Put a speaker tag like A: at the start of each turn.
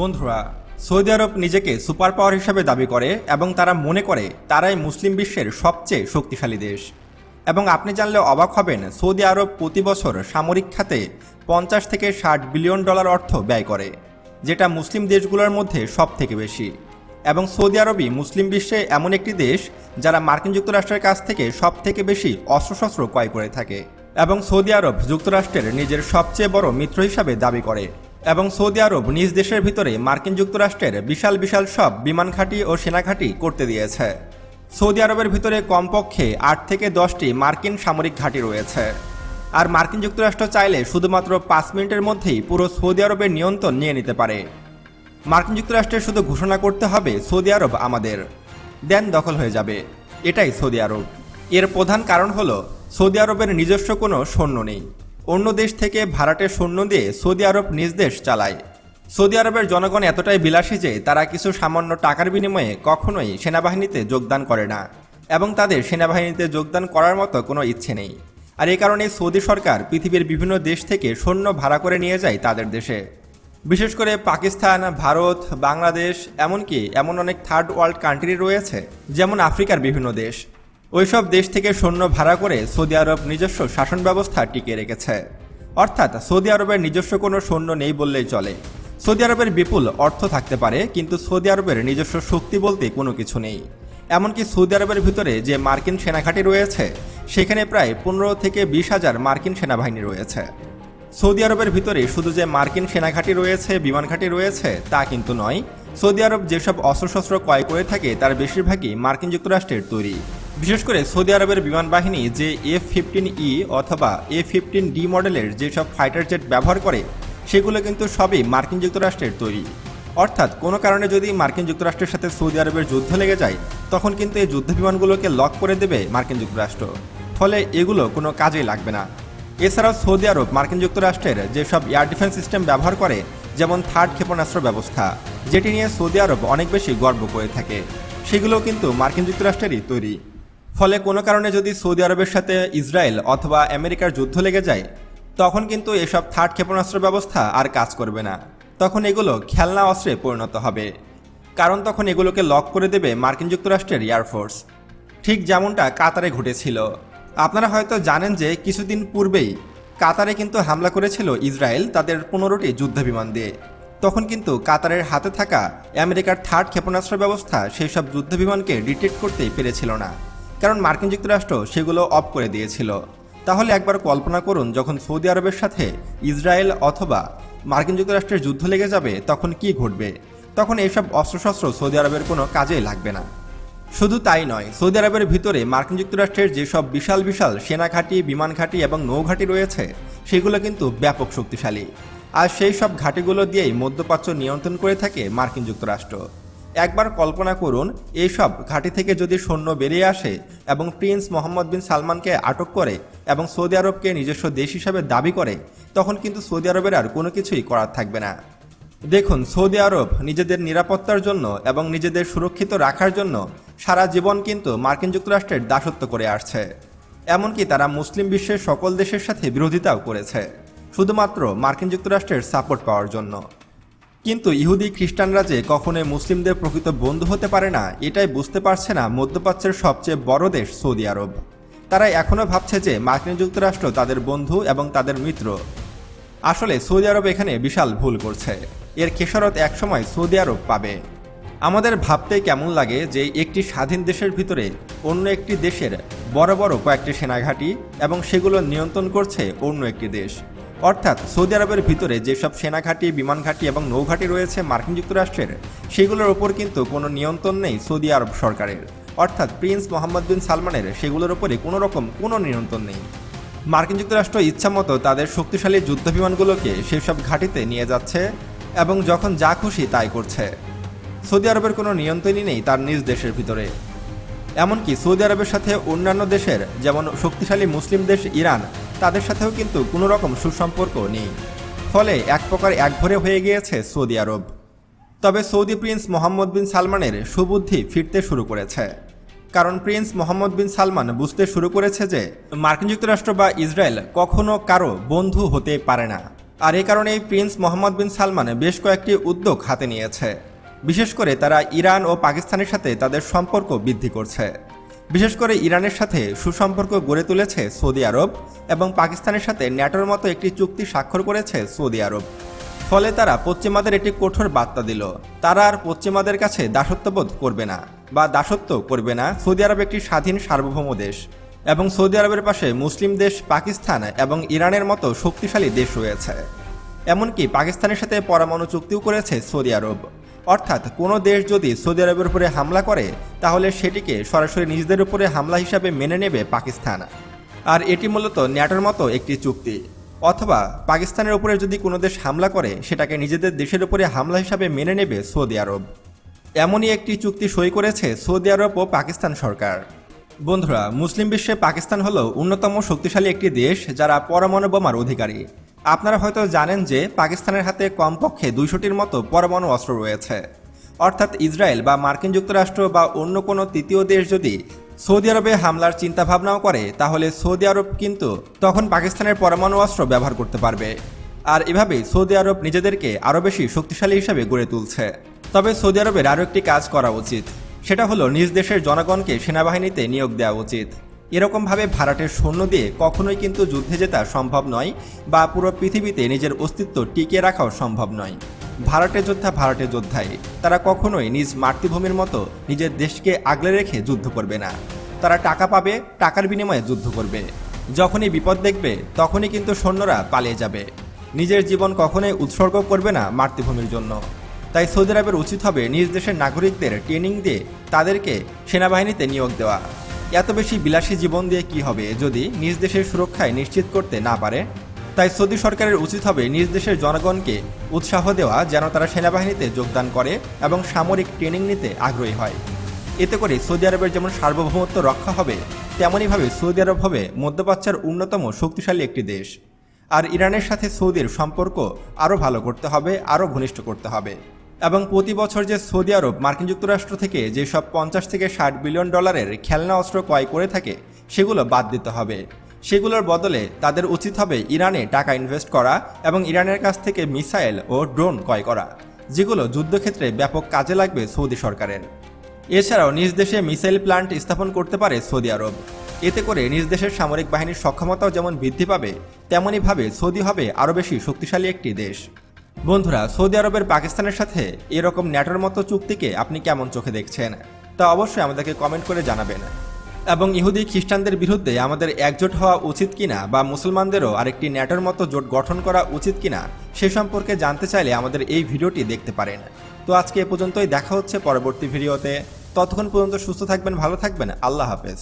A: বন্ধুরা, সৌদি আরব নিজেকে super power হিসাবে দাবি করে এবং তারা মনে করে তারাই মুসলিম বিশ্বের সবচেয়ে শক্তিশালী দেশ। এবং আপনি জানলে অবাক হবেন, সৌদি আরব প্রতি বছর সামরিক খাতে পঞ্চাশ থেকে ষাট বিলিয়ন ডলার অর্থ ব্যয় করে, যেটা মুসলিম দেশগুলোর মধ্যে সব থেকে বেশি। এবং সৌদি আরবই মুসলিম বিশ্বে এমন একটি দেশ যারা মার্কিন যুক্তরাষ্ট্রের কাছ থেকে সব থেকে বেশি অস্ত্রশস্ত্র ক্রয় করে থাকে। এবং সৌদি আরব যুক্তরাষ্ট্রের নিজের সবচেয়ে বড় মিত্র হিসাবে দাবি করে এবং সৌদি আরব নিজ দেশের ভিতরে মার্কিন যুক্তরাষ্ট্রের বিশাল বিশাল সব বিমান ঘাঁটি ও সেনা ঘাঁটি করতে দিয়েছে। সৌদি আরবের ভিতরে কমপক্ষে আট থেকে দশটি মার্কিন সামরিক ঘাঁটি রয়েছে। আর মার্কিন যুক্তরাষ্ট্র চাইলে শুধুমাত্র পাঁচ মিনিটের মধ্যেই পুরো সৌদি আরবের নিয়ন্ত্রণ নিয়ে নিতে পারে। মার্কিন যুক্তরাষ্ট্রের শুধু ঘোষণা করতে হবে, সৌদি আরব আমাদের। দেন দখল হয়ে যাবে। এটাই সৌদি আরব। এর প্রধান কারণ হলো, সৌদি আরবের নিজস্ব কোনো সৈন্য নেই। অন্য দেশ থেকে ভাড়াটে সৈন্য দিয়ে সৌদি আরব নিজ দেশ চালায়। সৌদি আরবের জনগণ এতটাই বিলাসী যে তারা কিছু সামান্য টাকার বিনিময়ে কখনোই সেনাবাহিনীতে যোগদান করে না এবং তাদের সেনাবাহিনীতে যোগদান করার মতো কোনো ইচ্ছে নেই। আর এ কারণে সৌদি সরকার পৃথিবীর বিভিন্ন দেশ থেকে সৈন্য ভাড়া করে নিয়ে যায় তাদের দেশে। বিশেষ করে পাকিস্তান, ভারত, বাংলাদেশ, এমনকি এমন অনেক থার্ড ওয়ার্ল্ড কান্ট্রি রয়েছে, যেমন আফ্রিকার বিভিন্ন দেশ। ওইসব দেশ থেকে সৈন্য ভাড়া করে সৌদি আরব নিজস্ব শাসন ব্যবস্থা টিকিয়ে রেখেছে। অর্থাৎ সৌদি আরবের নিজস্ব কোনো সৈন্য নেই বললেই চলে। সৌদি আরবের বিপুল অর্থ থাকতে পারে, কিন্তু সৌদি আরবের নিজস্ব শক্তি বলতে কোনো কিছু নেই। এমনকি সৌদি আরবের ভিতরে যে মার্কিন সেনাঘাঁটি রয়েছে, সেখানে প্রায় পনেরো থেকে বিশ হাজার মার্কিন সেনাবাহিনী রয়েছে। সৌদি আরবের ভিতরে শুধু যে মার্কিন সেনাঘাঁটি রয়েছে, বিমান ঘাঁটি রয়েছে, তা কিন্তু নয়। সৌদি আরব যেসব অস্ত্রশস্ত্র ক্রয় করে থাকে, তার বেশিরভাগই মার্কিন যুক্তরাষ্ট্রের তৈরি। বিশেষ করে সৌদি আরবের বিমান বাহিনী যে এফ ফিফটিন ই অথবা এ ফিফটিন ডি মডেলের যেসব ফাইটার জেট ব্যবহার করে, সেগুলো কিন্তু সবই মার্কিন যুক্তরাষ্ট্রের তৈরি। অর্থাৎ কোনো কারণে যদি মার্কিন যুক্তরাষ্ট্রের সাথে সৌদি আরবের যুদ্ধ লেগে যায়, তখন কিন্তু এই যুদ্ধ বিমানগুলোকে লক করে দেবে মার্কিন যুক্তরাষ্ট্র। ফলে এগুলো কোনো কাজেই লাগবে না। এছাড়াও সৌদি আরব মার্কিন যুক্তরাষ্ট্রের যেসব এয়ার ডিফেন্স সিস্টেম ব্যবহার করে, যেমন থার্ড ক্ষেপণাস্ত্র ব্যবস্থা, যেটি নিয়ে সৌদি আরব অনেক বেশি গর্ব করে থাকে সেগুলো কিন্তু মার্কিন যুক্তরাষ্ট্রেরই তৈরি। ফলে কোনো কারণে যদি সৌদি আরবের সাথে ইসরায়েল অথবা আমেরিকার যুদ্ধ লেগে যায়, তখন কিন্তু এসব থার্ড ক্ষেপণাস্ত্র ব্যবস্থা আর কাজ করবে না। তখন এগুলো খেলনা অস্ত্রে পরিণত হবে। কারণ তখন এগুলোকে লক করে দেবে মার্কিন যুক্তরাষ্ট্রের এয়ারফোর্স ঠিক যেমনটা কাতারে ঘটেছিল। আপনারা হয়তো জানেন যে কিছুদিন পূর্বেই কাতারে কিন্তু হামলা করেছিল ইসরায়েল তাদের পনেরোটি যুদ্ধবিমান দিয়ে। তখন কিন্তু কাতারের হাতে থাকা আমেরিকার থার্ড ক্ষেপণাস্ত্র ব্যবস্থা সেই সব যুদ্ধবিমানকে ডিটেক্ট করতেই পেরেছিল না। কারণ মার্কিন যুক্তরাষ্ট্র সেগুলো অফ করে দিয়েছিল। তাহলে একবার কল্পনা করুন, যখন সৌদি আরবের সাথে ইসরায়েল অথবা মার্কিন যুক্তরাষ্ট্রের যুদ্ধ লেগে যাবে, তখন কি ঘটবে? তখন এইসব অস্ত্রশস্ত্র সৌদি আরবের কোনো কাজেই লাগবে না। শুধু তাই নয়, সৌদি আরবের ভিতরে মার্কিন যুক্তরাষ্ট্রের যেসব বিশাল বিশাল সেনা ঘাঁটি, বিমান ঘাঁটি এবং নৌঘাঁটি রয়েছে, সেগুলো কিন্তু ব্যাপক শক্তিশালী। আর সেই সব ঘাঁটিগুলো দিয়েই মধ্যপ্রাচ্য নিয়ন্ত্রণ করে থাকে মার্কিন যুক্তরাষ্ট্র। একবার কল্পনা করুন, এইসব ঘাঁটি থেকে যদি সৈন্য বেরিয়ে আসে এবং প্রিন্স মোহাম্মদ বিন সালমানকে আটক করে এবং সৌদি আরবকে নিজস্ব দেশ হিসাবে দাবি করে, তখন কিন্তু সৌদি আরবের আর কোনো কিছুই করার থাকবে না। দেখুন, সৌদি আরব নিজেদের নিরাপত্তার জন্য এবং নিজেদের সুরক্ষিত রাখার জন্য সারা জীবন কিন্তু মার্কিন যুক্তরাষ্ট্রের দাসত্ব করে আসছে। এমনকি তারা মুসলিম বিশ্বের সকল দেশের সাথে বিরোধিতাও করেছে। শুধুমাত্র মার্কিন যুক্তরাষ্ট্রের সাপোর্ট পাওয়ার জন্য। কিন্তু ইহুদি খ্রিস্টানরা যে কখনোই মুসলিমদের প্রকৃত বন্ধু হতে পারে না, এটাই বুঝতে পারছে না মধ্যপ্রাচ্যের সবচেয়ে বড় দেশ সৌদি আরব। তারা এখনও ভাবছে যে মার্কিন যুক্তরাষ্ট্র তাদের বন্ধু এবং তাদের মিত্র। আসলে সৌদি আরব এখানে বিশাল ভুল করছে। এর খেসারত একসময় সৌদি আরব পাবে। আমাদের ভাবতে কেমন লাগে যে একটি স্বাধীন দেশের ভিতরে অন্য একটি দেশের বড় বড় কয়েকটি সেনাঘাঁটি এবং সেগুলো নিয়ন্ত্রণ করছে অন্য একটি দেশ। অর্থাৎ সৌদি আরবের ভিতরে যেসব সেনাঘাঁটি বিমান ঘাঁটি এবং নৌঘাঁটি রয়েছে মার্কিন যুক্তরাষ্ট্রের, সেগুলোর ওপর কিন্তু কোনো নিয়ন্ত্রণ নেই সৌদি আরব সরকারের। অর্থাৎ প্রিন্স মোহাম্মদ বিন সালমানের সেগুলোর ওপরে কোনো রকম কোনো নিয়ন্ত্রণ নেই। মার্কিন যুক্তরাষ্ট্র ইচ্ছামতো তাদের শক্তিশালী যুদ্ধ বিমানগুলোকে সেসব ঘাঁটিতে নিয়ে যাচ্ছে এবং যখন যা খুশি তাই করছে। সৌদি আরবের কোনো নিয়ন্ত্রণই নেই তার নিজ দেশের ভিতরে। এমনকি সৌদি আরবের সাথে অন্যান্য দেশের, যেমন শক্তিশালী মুসলিম দেশ ইরান তাদের সাথেও কিন্তু কোনো রকম সুসম্পর্ক নেই। ফলে এক প্রকার একভরে হয়ে গিয়েছে সৌদি আরব। তবে সৌদি প্রিন্স মোহাম্মদ বিন সালমানের সুবুদ্ধি ফিরতে শুরু করেছে। কারণ প্রিন্স মোহাম্মদ বিন সালমান বুঝতে শুরু করেছে যে, মার্কিন যুক্তরাষ্ট্র বা ইসরায়েল কখনো কারও বন্ধু হতে পারে না। আর এই কারণেই প্রিন্স মোহাম্মদ বিন সালমান বেশ কয়েকটি উদ্যোগ হাতে নিয়েছে। বিশেষ করে তারা ইরান ও পাকিস্তানের সাথে তাদের সম্পর্ক বৃদ্ধি করছে। বিশেষ করে ইরানের সাথে সুসম্পর্ক গড়ে তুলেছে সৌদি আরব এবং পাকিস্তানের সাথে ন্যাটোর মতো একটি চুক্তি স্বাক্ষর করেছে সৌদি আরব। ফলে তারা পশ্চিমাদের একটি কঠোর বার্তা দিল। তারা আর পশ্চিমাদের কাছে দাসত্ববোধ করবে না বা দাসত্ব করবে না সৌদি আরব একটি স্বাধীন সার্বভৌম দেশ এবং সৌদি আরবের পাশে মুসলিম দেশ পাকিস্তান এবং ইরানের মতো শক্তিশালী দেশ রয়েছে। এমনকি পাকিস্তানের সাথে পরমাণু চুক্তিও করেছে সৌদি আরব। অর্থাৎ কোনো দেশ যদি সৌদি আরবের উপরে হামলা করে, তাহলে সেটিকে সরাসরি নিজেদের উপরে হামলা হিসাবে মেনে নেবে পাকিস্তান। আর এটি মূলত ন্যাটোর মতো একটি চুক্তি। অথবা পাকিস্তানের উপরে যদি কোনো দেশ হামলা করে, সেটাকে নিজেদের দেশের উপরে হামলা হিসাবে মেনে নেবে সৌদি আরব। এমনই একটি চুক্তি সই করেছে সৌদি আরব ও পাকিস্তান সরকার। বন্ধুরা, মুসলিম বিশ্বে পাকিস্তান হলো অন্যতম শক্তিশালী একটি দেশ যারা পরমাণু বোমার অধিকারী। আপনারা হয়তো জানেন যে পাকিস্তানের হাতে কমপক্ষে দুইশোটির মতো পরমাণু অস্ত্র রয়েছে। অর্থাৎ ইসরায়েল বা মার্কিন যুক্তরাষ্ট্র বা অন্য কোনো তৃতীয় দেশ যদি সৌদি আরবে হামলার চিন্তা ভাবনাও করে, তাহলে সৌদি আরব কিন্তু তখন পাকিস্তানের পরমাণু অস্ত্র ব্যবহার করতে পারবে। আর এভাবেই সৌদি আরব নিজেদেরকে আরও বেশি শক্তিশালী হিসাবে গড়ে তুলছে। তবে সৌদি আরবের আরও একটি কাজ করা উচিত। সেটা হলো নিজ দেশের জনগণকে সেনাবাহিনীতে নিয়োগ দেওয়া উচিত। এরকমভাবে ভাড়াটের সৈন্য দিয়ে কখনোই কিন্তু যুদ্ধে জেতা সম্ভব নয় বা পুরো পৃথিবীতে নিজের অস্তিত্ব টিকিয়ে রাখাও সম্ভব নয়। ভাড়াটে যোদ্ধা ভাড়াটে যোদ্ধাই। তারা কখনোই নিজ মাতৃভূমির মতো নিজের দেশকে আগলে রেখে যুদ্ধ করবে না। তারা টাকা পাবে, টাকার বিনিময়ে যুদ্ধ করবে। যখনই বিপদ দেখবে, তখনই কিন্তু সৈন্যরা পালিয়ে যাবে। নিজের জীবন কখনোই উৎসর্গ করবে না মাতৃভূমির জন্য। তাই সৌদি আরবের উচিত হবে নিজ দেশের নাগরিকদের ট্রেনিং দিয়ে তাদেরকে সেনাবাহিনীতে নিয়োগ দেওয়া। এত বেশি বিলাসী জীবন দিয়ে কি হবে যদি নিজ দেশের সুরক্ষায় নিশ্চিত করতে না পারে? তাই সৌদি সরকারের উচিত হবে নিজ দেশের জনগণকে উৎসাহ দেওয়া যেন তারা সেনাবাহিনীতে যোগদান করে এবং সামরিক ট্রেনিং নিতে আগ্রহী হয়। এতে করে সৌদি আরবের যেমন সার্বভৌমত্ব রক্ষা হবে, তেমনইভাবে সৌদি আরব হবে মধ্যপ্রাচ্যের অন্যতম শক্তিশালী একটি দেশ। আর ইরানের সাথে সৌদির সম্পর্ক আরও ভালো করতে হবে, আরও ঘনিষ্ঠ করতে হবে। এবং প্রতি বছর যে সৌদি আরব, মার্কিন যুক্তরাষ্ট্র থেকে যেসব পঞ্চাশ থেকে ষাট বিলিয়ন ডলারের খেলনা অস্ত্র ক্রয় করে থাকে, সেগুলো বাদ দিতে হবে। সেগুলোর বদলে তাদের উচিত হবে ইরানে টাকা ইনভেস্ট করা এবং ইরানের কাছ থেকে মিসাইল ও ড্রোন ক্রয় করা, যেগুলো যুদ্ধক্ষেত্রে ব্যাপক কাজে লাগবে সৌদি সরকারের। এছাড়াও নিজ দেশে মিসাইল প্ল্যান্ট স্থাপন করতে পারে সৌদি আরব। এতে করে নিজ দেশের সামরিক বাহিনীর সক্ষমতাও যেমন বৃদ্ধি পাবে তেমনইভাবে সৌদি হবে আরও বেশি শক্তিশালী একটি দেশ। বন্ধুরা, সৌদি আরবের পাকিস্তানের সাথে এরকম ন্যাটোর মতো চুক্তিকে আপনি কেমন চোখে দেখছেন? তা অবশ্যই আমাদেরকে কমেন্ট করে জানাবেন। এবং ইহুদি খ্রিস্টানদের বিরুদ্ধে আমাদের একজোট হওয়া উচিত কিনা বা মুসলমানদেরও আরেকটি ন্যাটোর মতো জোট গঠন করা উচিত কিনা, সে সম্পর্কে জানতে চাইলে আমাদের এই ভিডিওটি দেখতে পারেন। তো আজকে এ পর্যন্তই, দেখা হচ্ছে পরবর্তী ভিডিওতে। ততক্ষণ পর্যন্ত সুস্থ থাকবেন, ভালো থাকবেন। আল্লাহ হাফেজ।